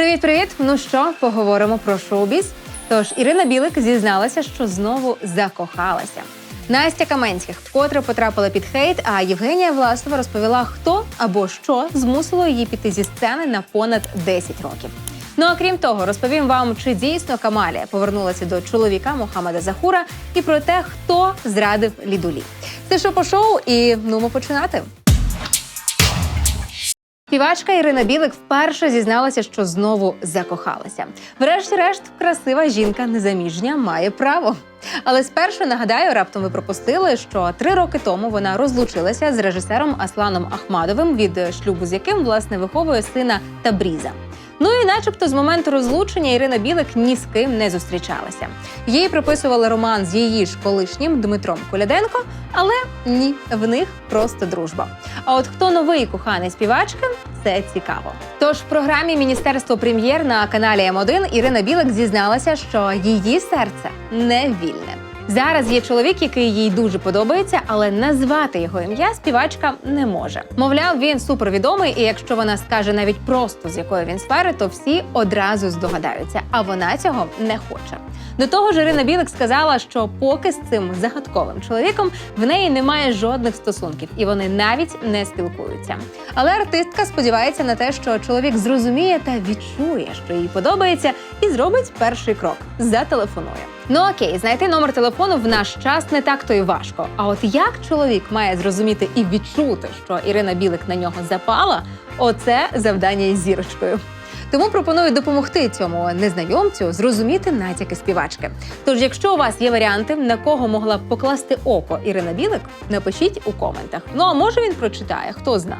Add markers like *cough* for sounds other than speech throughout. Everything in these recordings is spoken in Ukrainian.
Привіт-привіт! Ну що, поговоримо про шоу-біз? Тож Ірина Білик зізналася, що знову закохалася. Настя Каменських вкотре потрапила під хейт, а Євгенія Власова розповіла, хто або що змусило її піти зі сцени на понад 10 років. Ну а крім того, розповім вам, чи дійсно Камалія повернулася до чоловіка Мохаммеда Захура і про те, хто зрадив Лідулі. Це що по шоу, і ну ми починати. Співачка Ірина Білик вперше зізналася, що знову закохалася. Врешті-решт, красива жінка незаміжня має право. Але спершу нагадаю, раптом ви пропустили, що три роки тому вона розлучилася з режисером Асланом Ахмадовим, від шлюбу з яким власне виховує сина Табріза. Ну і, начебто, з моменту розлучення Ірина Білик ні з ким не зустрічалася. Їй приписували роман з її ж колишнім Дмитром Коляденко, але ні, в них просто дружба. А от хто новий коханий співачки, це цікаво. Тож в програмі Міністерство прем'єр на каналі М1 Ірина Білик зізналася, що її серце не вільне. Зараз є чоловік, який їй дуже подобається, але назвати його ім'я співачка не може. Мовляв, він супервідомий, і якщо вона скаже навіть просто з якої він сфери, то всі одразу здогадаються, а вона цього не хоче. До того ж, Ірина Білик сказала, що поки з цим загадковим чоловіком в неї немає жодних стосунків, і вони навіть не спілкуються. Але артистка сподівається на те, що чоловік зрозуміє та відчує, що їй подобається, і зробить перший крок зателефонує. Ну окей, знайти номер телефону в наш час не так то й важко. А от як чоловік має зрозуміти і відчути, що Ірина Білик на нього запала, оце завдання із зірочкою. Тому пропоную допомогти цьому незнайомцю зрозуміти натяки співачки. Тож, якщо у вас є варіанти, на кого могла б покласти око Ірина Білик, напишіть у коментах. Ну а може він прочитає, хто зна.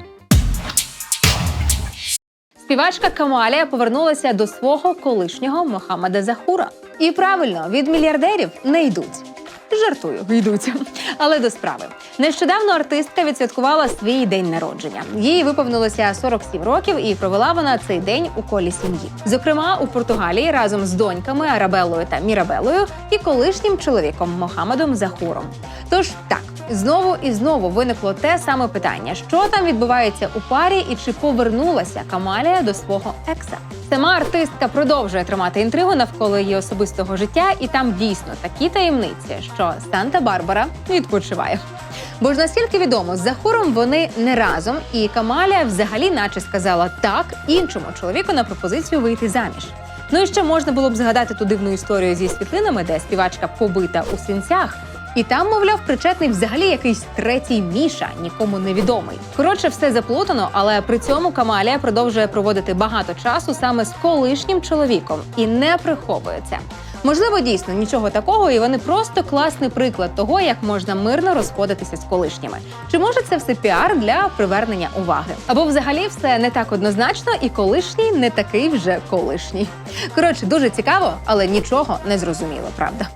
Співачка Камалія повернулася до свого колишнього Мохаммеда Захура. І правильно, від мільярдерів не йдуть. Жартую, йдуть. Але до справи. Нещодавно артистка відсвяткувала свій день народження. Їй виповнилося 47 років, і провела вона цей день у колі сім'ї. Зокрема, у Португалії разом з доньками Арабеллою та Мірабелою і колишнім чоловіком Мохамедом Захуром. Тож так. Знову і знову виникло те саме питання: що там відбувається у парі, і чи повернулася Камалія до свого екса? Сама артистка продовжує тримати інтригу навколо її особистого життя, і там дійсно такі таємниці, що Санта-Барбара відпочиває. Бо ж наскільки відомо, з Захуром вони не разом, і Камалія взагалі, наче сказала так іншому чоловіку на пропозицію вийти заміж. Ну і ще можна було б згадати ту дивну історію зі світлинами, де співачка побита у синцях. І там, мовляв, причетний взагалі якийсь третій міша, нікому невідомий. Коротше, все заплутано, але при цьому Камалія продовжує проводити багато часу саме з колишнім чоловіком і не приховується. Можливо, дійсно нічого такого, і вони просто класний приклад того, як можна мирно розходитися з колишніми. Чи може це все піар для привернення уваги? Або взагалі все не так однозначно, і колишній не такий вже колишній. Коротше, дуже цікаво, але нічого не зрозуміло, правда.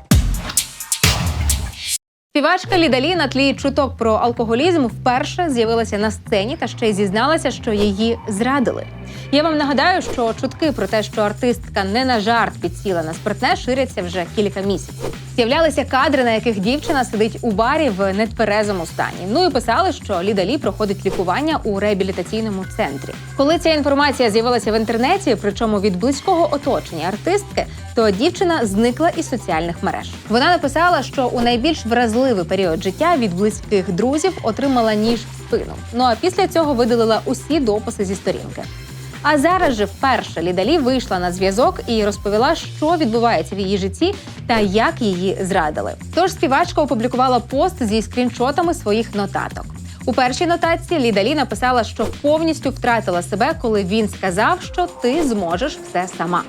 Співачка Лідалі на тлі чуток про алкоголізм вперше з'явилася на сцені та ще й зізналася, що її зрадили. Я вам нагадаю, що чутки про те, що артистка не на жарт підсіла на спиртне, ширяться вже кілька місяців. З'являлися кадри, на яких дівчина сидить у барі в нетверезому стані. Ну і писали, що Лідалі проходить лікування у реабілітаційному центрі. Коли ця інформація з'явилася в інтернеті, причому від близького оточення артистки, то дівчина зникла із соціальних мереж. Вона написала, що у найбільш вразливий період життя від близьких друзів отримала ніж в спину. Ну а після цього видалила усі дописи зі сторінки. А зараз же вперше Лідалі вийшла на зв'язок і розповіла, що відбувається в її житті та як її зрадили. Тож співачка опублікувала пост зі скріншотами своїх нотаток. У першій нотації Лідалі написала, що повністю втратила себе, коли він сказав, що ти зможеш все сама.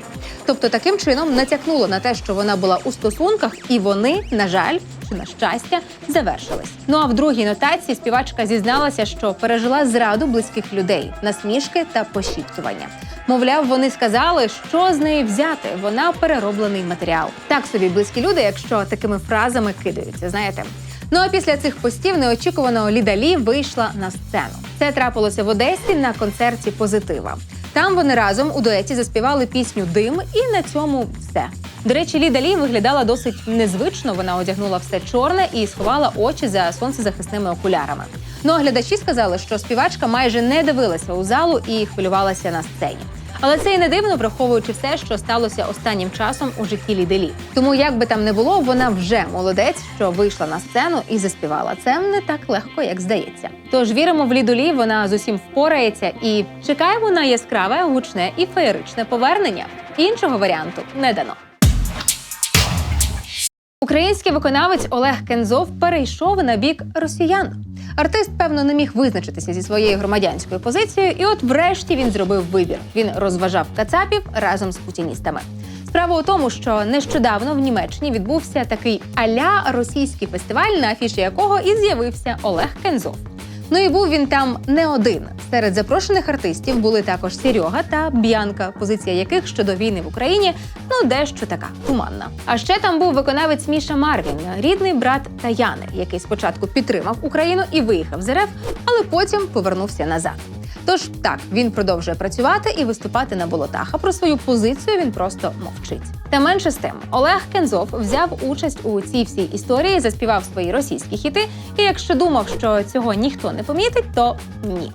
Тобто таким чином натякнуло на те, що вона була у стосунках, і вони, на жаль, чи на щастя, завершились. Ну а в другій нотації співачка зізналася, що пережила зраду близьких людей, насмішки та пощіпкування. Мовляв, вони сказали, що з неї взяти. Вона перероблений матеріал. Так собі близькі люди, якщо такими фразами кидаються, знаєте. Ну а після цих постів неочікувано Лідалі вийшла на сцену. Це трапилося в Одесі на концерті Позитива. Там вони разом у дуеті заспівали пісню Дим, і на цьому все. До речі, Ліда Лі виглядала досить незвично. Вона одягнула все чорне і сховала очі за сонцезахисними окулярами. Ну а глядачі сказали, що співачка майже не дивилася у залу і хвилювалася на сцені. Але це і не дивно, враховуючи все, що сталося останнім часом у житті Ліделі. Тому як би там не було, вона вже молодець, що вийшла на сцену і заспівала. Це не так легко, як здається. Тож віримо в Лідолі, вона з усім впорається і чекаємо на яскраве, гучне і феєричне повернення. Іншого варіанту не дано. Український виконавець Олег Кензов перейшов на бік росіян. Артист, певно, не міг визначитися зі своєю громадянською позицією, і от врешті він зробив вибір. Він розважав кацапів разом з путіністами. Справа у тому, що нещодавно в Німеччині відбувся такий аля російський фестиваль, на афіші якого і з'явився Олег Кензов. Ну і був він там не один. Серед запрошених артистів були також Серега та Б'янка, позиція яких щодо війни в Україні ну дещо така туманна. А ще там був виконавець Міша Марвін, рідний брат Таяни, який спочатку підтримав Україну і виїхав з РФ, але потім повернувся назад. Тож так він продовжує працювати і виступати на болотах. А про свою позицію він просто мовчить. Та менше з тим, Олег Кензов взяв участь у цій всій історії, заспівав свої російські хіти. І якщо думав, що цього ніхто не помітить, то ні.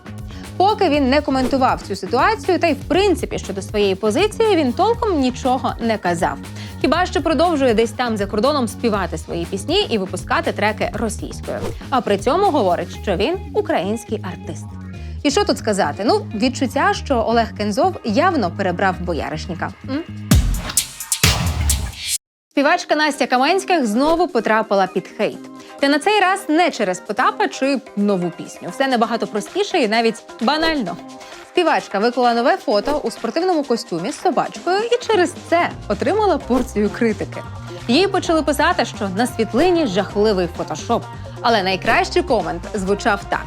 Поки він не коментував цю ситуацію, та й в принципі щодо своєї позиції він толком нічого не казав. Хіба що продовжує десь там за кордоном співати свої пісні і випускати треки російською. А при цьому говорить, що він український артист. І що тут сказати? Ну, відчуття, що Олег Кензов явно перебрав бояришника. М? Співачка Настя Каменських знову потрапила під хейт. Та на цей раз не через Потапа чи нову пісню. Все набагато простіше і навіть банально. Співачка виклала нове фото у спортивному костюмі з собачкою і через це отримала порцію критики. Їй почали писати, що на світлині жахливий фотошоп. Але найкращий комент звучав так: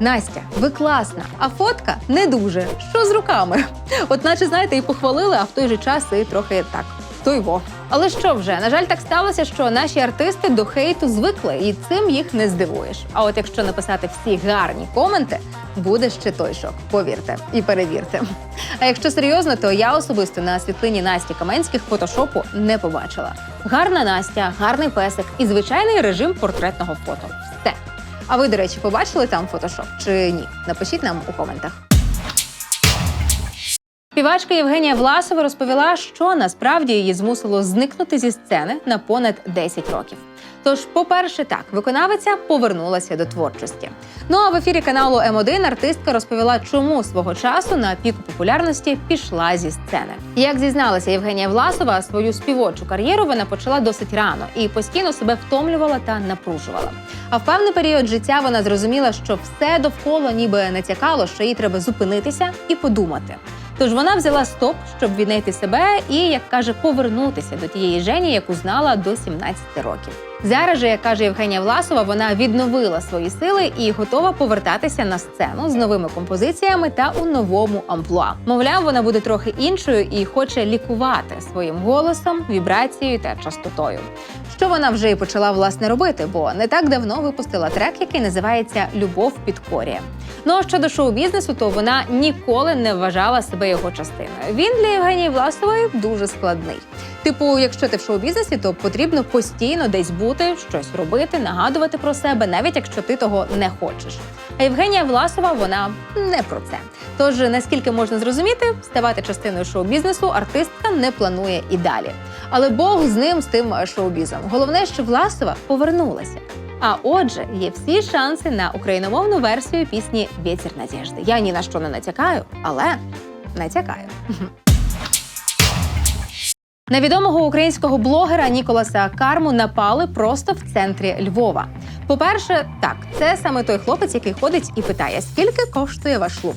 Настя, ви класна, а фотка не дуже. Що з руками? От, наче знаєте, і похвалили, а в той же час і трохи так. То й во. Але що вже? На жаль, так сталося, що наші артисти до хейту звикли, і цим їх не здивуєш. А от якщо написати всі гарні коменти, буде ще той шок. Повірте і перевірте. А якщо серйозно, то я особисто на світлині Насті Каменських фотошопу не побачила. Гарна Настя, гарний песик і звичайний режим портретного фото. Все. А ви, до речі, побачили там фотошоп чи ні? Напишіть нам у коментах. Співачка Євгенія Власова розповіла, що насправді її змусило зникнути зі сцени на понад 10 років. Тож, по-перше, так, виконавиця повернулася до творчості. Ну а в ефірі каналу М1 артистка розповіла, чому свого часу на піку популярності пішла зі сцени. Як зізналася Євгенія Власова, свою співочу кар'єру вона почала досить рано і постійно себе втомлювала та напружувала. А в певний період життя вона зрозуміла, що все довкола ніби натякало, що їй треба зупинитися і подумати. Тож вона взяла стоп, щоб віднайти себе і, як каже, повернутися до тієї Жені, яку знала до 17 років. Зараз же, як каже Євгенія Власова, вона відновила свої сили і готова повертатися на сцену з новими композиціями та у новому амплуа. Мовляв, вона буде трохи іншою і хоче лікувати своїм голосом, вібрацією та частотою. Що вона вже і почала власне робити, бо не так давно випустила трек, який називається Любов підкорює. Ну а щодо шоу-бізнесу, то вона ніколи не вважала себе його частиною. Він для Євгенії Власової дуже складний. Типу, якщо ти в шоу-бізнесі, то потрібно постійно десь бути, щось робити, нагадувати про себе, навіть якщо ти того не хочеш. А Євгенія Власова вона не про це. Тож, наскільки можна зрозуміти, ставати частиною шоу-бізнесу артистка не планує і далі. Але Бог з ним, з тим шоу-бізом. Головне, що Власова повернулася. А отже, є всі шанси на україномовну версію пісні Вєтір надіжди. Я ні на що не натякаю, але натякаю. На відомого українського блогера Ніколаса Карму напали просто в центрі Львова. По-перше, так, це саме той хлопець, який ходить і питає, скільки коштує ваш шлюб.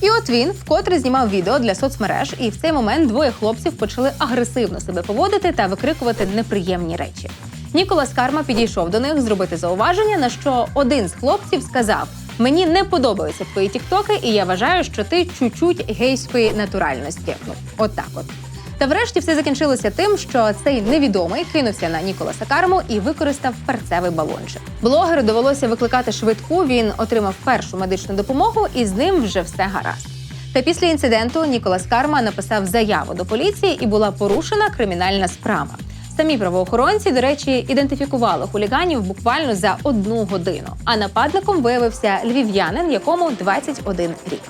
І от він вкотре знімав відео для соцмереж, і в цей момент двоє хлопців почали агресивно себе поводити та викрикувати неприємні речі. Ніколас Карма підійшов до них зробити зауваження, на що один з хлопців сказав: Мені не подобаються твої тіктоки, і я вважаю, що ти чуть-чуть гейської натуральності. Ну, от так от. Та врешті все закінчилося тим, що цей невідомий кинувся на Ніколаса Карму і використав перцевий балончик. Блогеру довелося викликати швидку. Він отримав першу медичну допомогу, і з ним вже все гаразд. Та після інциденту Ніколас Карма написав заяву до поліції і була порушена кримінальна справа. Самі правоохоронці, до речі, ідентифікували хуліганів буквально за одну годину. А нападником виявився львів'янин, якому 21 рік.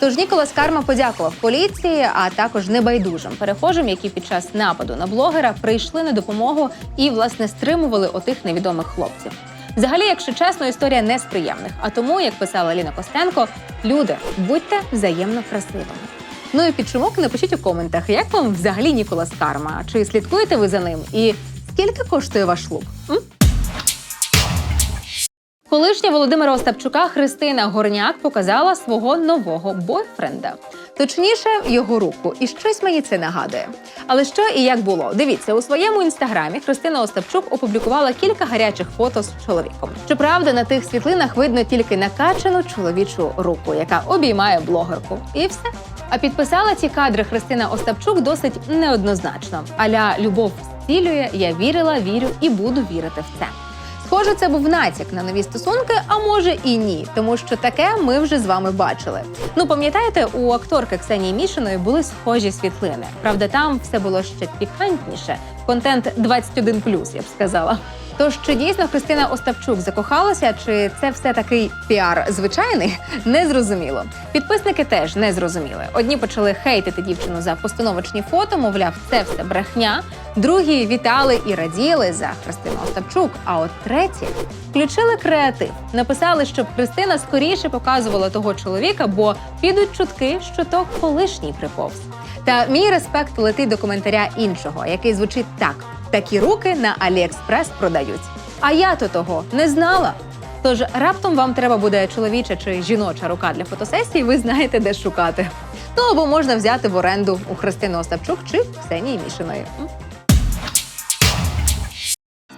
Тож Ніколас Карма подякував поліції, а також небайдужим перехожим, які під час нападу на блогера прийшли на допомогу і власне стримували отих невідомих хлопців. Взагалі, якщо чесно, історія не з приємних. А тому, як писала Ліна Костенко, люди будьте взаємно красивими. Ну і підшумок напишіть у коментах, як вам взагалі Ніколас Карма? Чи слідкуєте ви за ним? І скільки коштує ваш шлуб? М? Колишня Володимира Остапчука Христина Горняк показала свого нового бойфренда. Точніше, його руку, і щось мені це нагадує. Але що і як було? Дивіться, у своєму інстаграмі Христина Остапчук опублікувала кілька гарячих фото з чоловіком. Щоправда, на тих світлинах видно тільки накачану чоловічу руку, яка обіймає блогерку. І все. А підписала ці кадри Христина Остапчук досить неоднозначно. Аля любов зцілює, я вірила, вірю і буду вірити в це. Схоже, це був натяк на нові стосунки, а може і ні, тому що таке ми вже з вами бачили. Ну пам'ятаєте, у акторки Ксенії Мішиної були схожі світлини. Правда, там все було ще пікантніше. Контент 21+, я б сказала. Тож чи дійсно Христина Остапчук закохалася, чи це все такий піар звичайний? *laughs* Не зрозуміло. Підписники теж не зрозуміли. Одні почали хейтити дівчину за постановочні фото, мовляв, це все брехня. Другі вітали і раділи за Христину Остапчук. А от треті включили креатив. Написали, щоб Христина скоріше показувала того чоловіка, бо підуть чутки, що то колишній приповз. Та мій респект летить до коментаря іншого, який звучить так: такі руки на Аліекспрес продають. А я то того не знала. Тож раптом вам треба буде чоловіча чи жіноча рука для фотосесії, ви знаєте, де шукати. Ну або можна взяти в оренду у Христини Остапчук чи Ксенії Мішиної.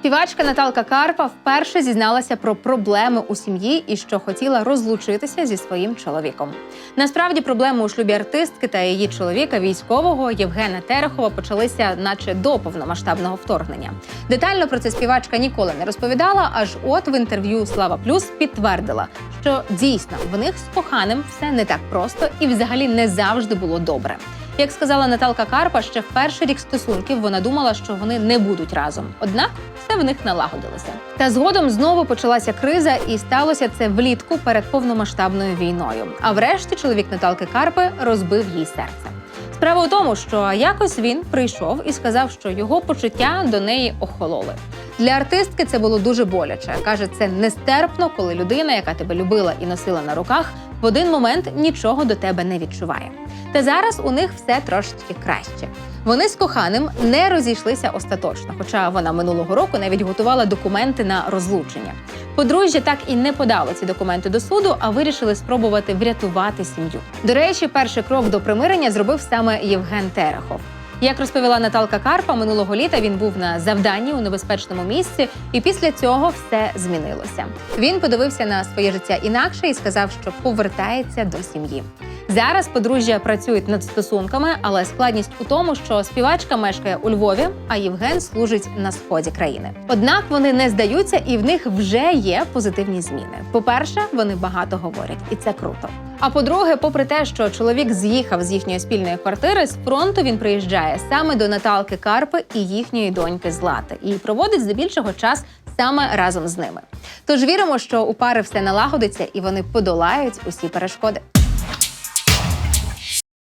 Співачка Наталка Карпа вперше зізналася про проблеми у сім'ї і що хотіла розлучитися зі своїм чоловіком. Насправді проблеми у шлюбі артистки та її чоловіка, військового Євгена Терехова, почалися, наче до повномасштабного вторгнення. Детально про це співачка ніколи не розповідала. Аж от в інтерв'ю Слава Плюс підтвердила, що дійсно в них з коханим все не так просто і взагалі не завжди було добре. Як сказала Наталка Карпа, ще в перший рік стосунків вона думала, що вони не будуть разом. Однак все в них налагодилося. Та згодом знову почалася криза, і сталося це влітку перед повномасштабною війною. А врешті чоловік Наталки Карпи розбив їй серце. Справа у тому, що якось він прийшов і сказав, що його почуття до неї охололи. Для артистки це було дуже боляче. каже, це нестерпно, коли людина, яка тебе любила і носила на руках, в один момент нічого до тебе не відчуває. Та зараз у них все трошечки краще. Вони з коханим не розійшлися остаточно, хоча вона минулого року навіть готувала документи на розлучення. Подружжя так і не подало ці документи до суду, а вирішили спробувати врятувати сім'ю. До речі, перший крок до примирення зробив саме Євген Терехов. Як розповіла Наталка Карпа, минулого літа він був на завданні у небезпечному місці, і після цього все змінилося. Він подивився на своє життя інакше і сказав, що повертається до сім'ї. Зараз подружжя працюють над стосунками, але складність у тому, що співачка мешкає у Львові, а Євген служить на сході країни. Однак вони не здаються, і в них вже є позитивні зміни. По-перше, вони багато говорять, і це круто. А по-друге, попри те, що чоловік з'їхав з їхньої спільної квартири, з фронту він приїжджає саме до Наталки Карпи і їхньої доньки Злати, і проводить здебільшого час саме разом з ними. Тож віримо, що у пари все налагодиться і вони подолають усі перешкоди.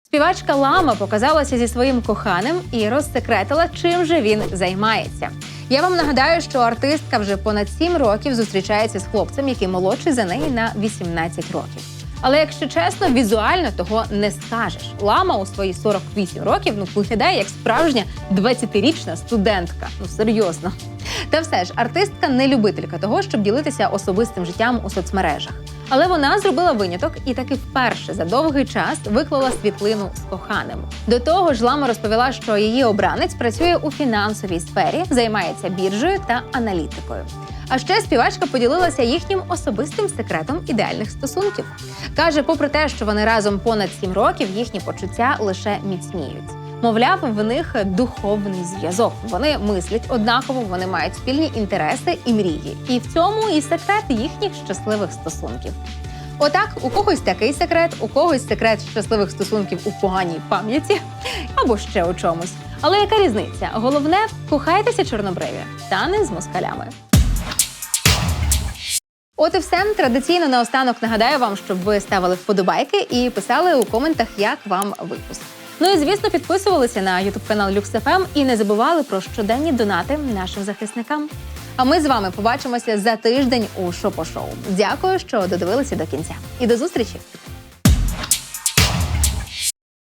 Співачка Лама показалася зі своїм коханим і розсекретила, чим же він займається. Я вам нагадаю, що артистка вже понад 7 років зустрічається з хлопцем, який молодший за неї на 18 років. Але якщо чесно, візуально того не скажеш. Лама у свої 48 років ну виглядає як справжня 20-річна студентка. Ну серйозно. Та все ж артистка не любителька того, щоб ділитися особистим життям у соцмережах. Але вона зробила виняток і таки вперше за довгий час виклала світлину з коханим. До того ж, Лама розповіла, що її обранець працює у фінансовій сфері, займається біржею та аналітикою. А ще співачка поділилася їхнім особистим секретом ідеальних стосунків. Каже, попри те, що вони разом понад сім років, їхні почуття лише міцніють. Мовляв, в них духовний зв'язок. Вони мислять однаково, вони мають спільні інтереси і мрії. І в цьому і секрет їхніх щасливих стосунків. Отак, у когось такий секрет, у когось секрет щасливих стосунків у поганій пам'яті або ще у чомусь. Але яка різниця? Головне, кохайтеся чорнобриві, та не з москалями. От і все. Традиційно наостанок нагадаю вам, щоб ви ставили вподобайки і писали у коментах, як вам випуск. Ну і звісно, підписувалися на ютуб канал LuxFM і не забували про щоденні донати нашим захисникам. А ми з вами побачимося за тиждень у Шопо Шоу. Дякую, що додивилися до кінця. І до зустрічі!